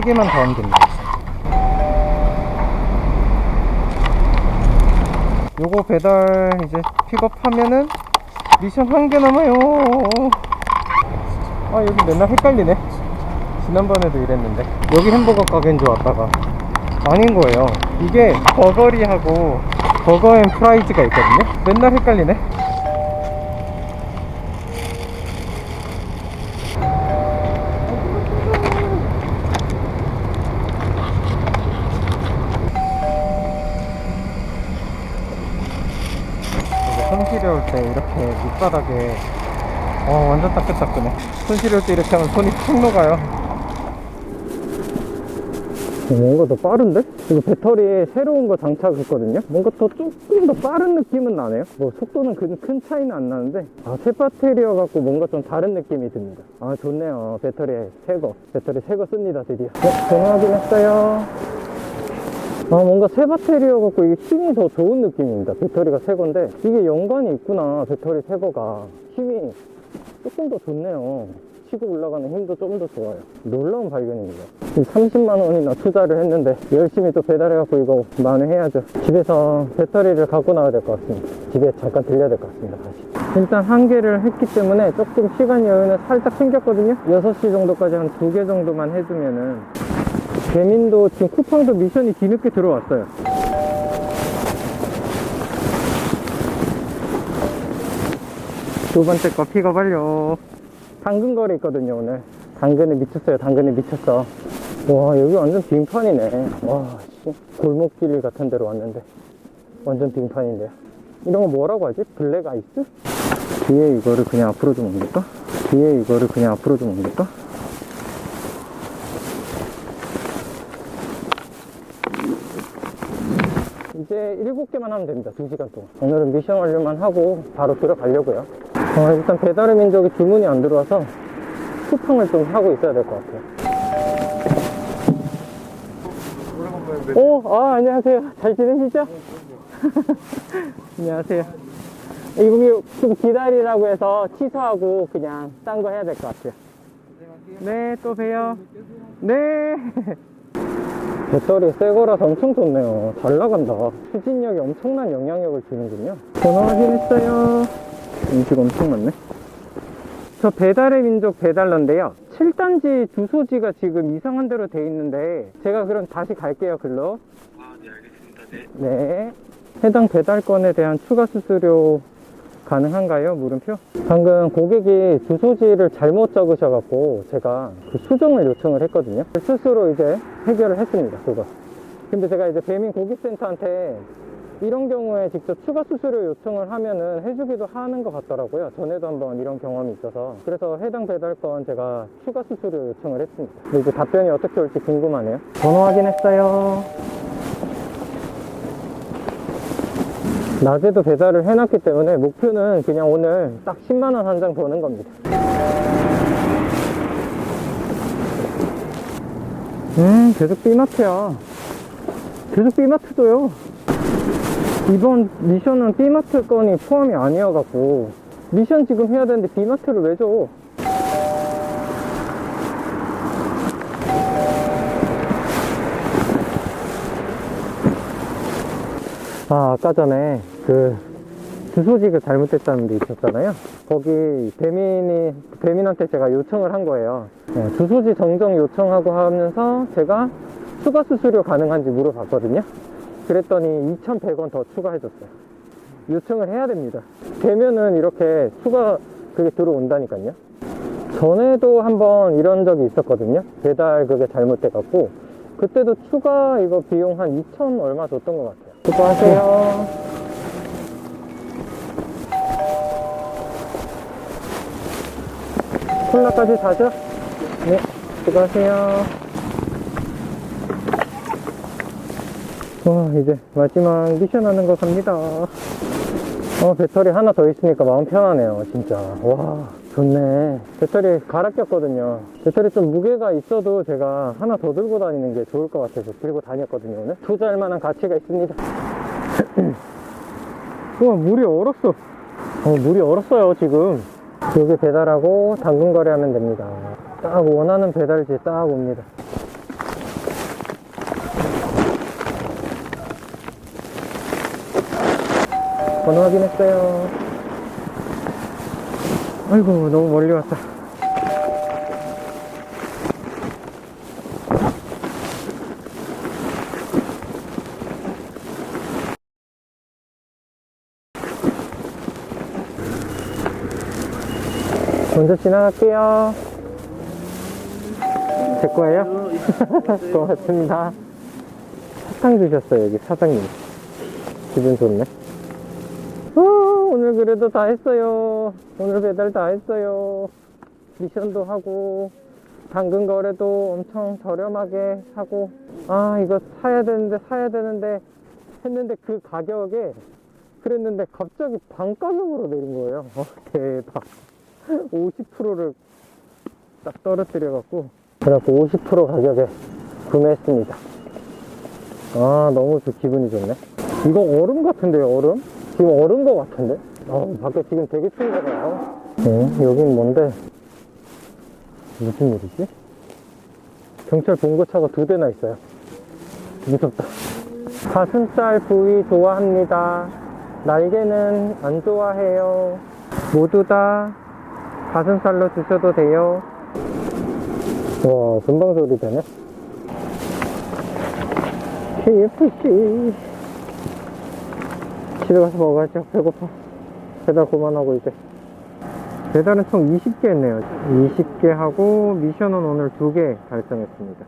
3개만 더 하면 됩니다. 요거 배달 이제 픽업하면은 미션 한 개 남아요. 아, 여기 맨날 헷갈리네. 지난번에도 이랬는데. 여기 햄버거 가게인 줄 왔다가. 아닌 거예요. 이게 버거리하고 버거 앤 프라이즈가 있거든요. 맨날 헷갈리네. 이제 때 이렇게 밑바닥에. 어 완전 따끈따끈해 손 시려울 때 이렇게 하면 손이 푹 녹아요. 뭔가 더 빠른데? 이거 배터리에 새로운 거 장착했거든요? 뭔가 더 조금 더 빠른 느낌은 나네요? 뭐 속도는 큰, 큰 차이는 안 나는데. 아, 새 배터리여 갖고 뭔가 좀 다른 느낌이 듭니다. 아 좋네요. 배터리 새거. 배터리 새 거 씁니다 드디어. 네, 전화 확인했어요 아 뭔가 새 배터리여 갖고 이게 힘이 더 좋은 느낌입니다. 배터리가 새 건데. 이게 연관이 있구나 배터리 새 거가. 힘이 조금 더 좋네요. 치고 올라가는 힘도 좀더 좋아요. 놀라운 발견입니다. 지금 30만 원이나 투자를 했는데 열심히 또 배달해갖고 이거 만회해야죠. 집에서 배터리를 갖고 나와야 될 것 같습니다. 집에 잠깐 들려야 될 것 같습니다 다시. 일단 한 개를 했기 때문에 조금 시간 여유는 살짝 생겼거든요. 6시 정도까지 한 두 개 정도만 해주면은 개민도 지금 쿠팡도 미션이 뒤늦게 들어왔어요. 두 번째 거 픽업 완료. 당근 거리 있거든요, 오늘. 당근에 미쳤어요, 당근에 미쳤어. 와, 여기 완전 빙판이네. 와, 씨. 골목길 같은 데로 왔는데. 완전 빙판인데요. 이런 거 뭐라고 하지? 블랙 아이스? 뒤에 이거를 그냥 앞으로 좀 옮길까? 뒤에 이거를 그냥 앞으로 좀 옮길까? 이제 7개만 하면 됩니다. 2시간 동안. 오늘은 미션 완료만 하고 바로 들어가려고요. 어, 일단 배달의 민족이 주문이 안 들어와서 쿠팡을 좀 하고 있어야 될 것 같아요. 오, 아, 안녕하세요. 잘 지내시죠? 안녕하세요. 이거 좀 기다리라고 해서 취소하고 그냥 딴 거 해야 될 것 같아요. 네, 또 봬요. 네. 배터리 새 거라서 엄청 좋네요. 잘 나간다. 추진력이 엄청난 영향력을 주는군요. 전화 확인했어요. 음식 엄청 많네. 저 배달의 민족 배달러인데요. 7단지 주소지가 지금 이상한 대로 돼 있는데 제가 그럼 다시 갈게요, 글로. 아, 네, 알겠습니다. 네. 네. 해당 배달건에 대한 추가 수수료 가능한가요? 물음표? 방금 고객이 주소지를 잘못 적으셔갖고 제가 그 수정을 요청을 했거든요. 스스로 이제 해결을 했습니다. 그거. 근데 제가 이제 배민 고객센터한테 이런 경우에 직접 추가 수수료 요청을 하면은 해주기도 하는 것 같더라고요. 전에도 한번 이런 경험이 있어서. 그래서 해당 배달건 제가 추가 수수료 요청을 했습니다. 근데 이제 답변이 어떻게 올지 궁금하네요. 번호 확인했어요. 낮에도 배달을 해놨기 때문에 목표는 그냥 오늘 딱 10만원 한 장 버는 겁니다. 음, 계속 B마트야. 계속 B마트도요. 이번 미션은 B마트 건이 포함이 아니어갖고, 미션 지금 해야 되는데 B마트를 왜 줘? 아, 아까 전에 그 주소지가 잘못됐다는 데 있었잖아요. 거기 배민이, 배민한테 제가 요청을 한 거예요. 네, 주소지 정정 요청하고 하면서 제가 추가 수수료 가능한지 물어봤거든요. 그랬더니 2,100원 더 추가해줬어요. 요청을 해야 됩니다. 되면은 이렇게 추가 그게 들어온다니까요. 전에도 한번 이런 적이 있었거든요. 배달 그게 잘못돼갖고 그때도 추가 이거 비용 한 2천 얼마 줬던 것 같아요. 수고하세요. 콜라까지 사죠? 네, 수고하세요. 와, 이제 마지막 미션 하는 거 갑니다. 어, 배터리 하나 더 있으니까 마음 편하네요, 진짜. 와, 좋네. 배터리 갈아 꼈거든요. 배터리 좀 무게가 있어도 제가 하나 더 들고 다니는 게 좋을 것 같아서 들고 다녔거든요 오늘. 투자할 만한 가치가 있습니다. 와 물이 얼었어. 어, 물이 얼었어요 지금. 여기 배달하고 당근 거래하면 됩니다. 딱 원하는 배달지 딱 옵니다. 번호 확인했어요. 아이고, 너무 멀리 왔다. 먼저 지나갈게요. 제 거예요? 고맙습니다. 사탕 주셨어요, 여기 사장님. 기분 좋네. 어, 오늘 그래도 다 했어요. 오늘 배달 다 했어요. 미션도 하고, 당근 거래도 엄청 저렴하게 하고, 아, 이거 사야 되는데, 사야 되는데, 했는데 그 가격에, 그랬는데 갑자기 반 가격으로 내린 거예요. 어, 대박. 50%를 딱 떨어뜨려갖고, 그래갖고 50% 가격에 구매했습니다. 아, 너무 저 기분이 좋네. 이거 얼음 같은데요, 얼음? 지금 얼음 거 같은데? 아, 밖에 지금 되게 추운가 봐요. 어, 여긴 뭔데? 무슨 일이지? 경찰 봉고차가 두 대나 있어요. 무섭다. 가슴살 부위 좋아합니다. 날개는 안 좋아해요. 모두 다 가슴살로 드셔도 돼요. 와, 금방 소리 되네. KFC. 집에 가서 먹어야죠. 배고파. 배달 그만하고 이제. 배달은 총 20개 했네요. 20개 하고 미션은 오늘 2개 달성했습니다.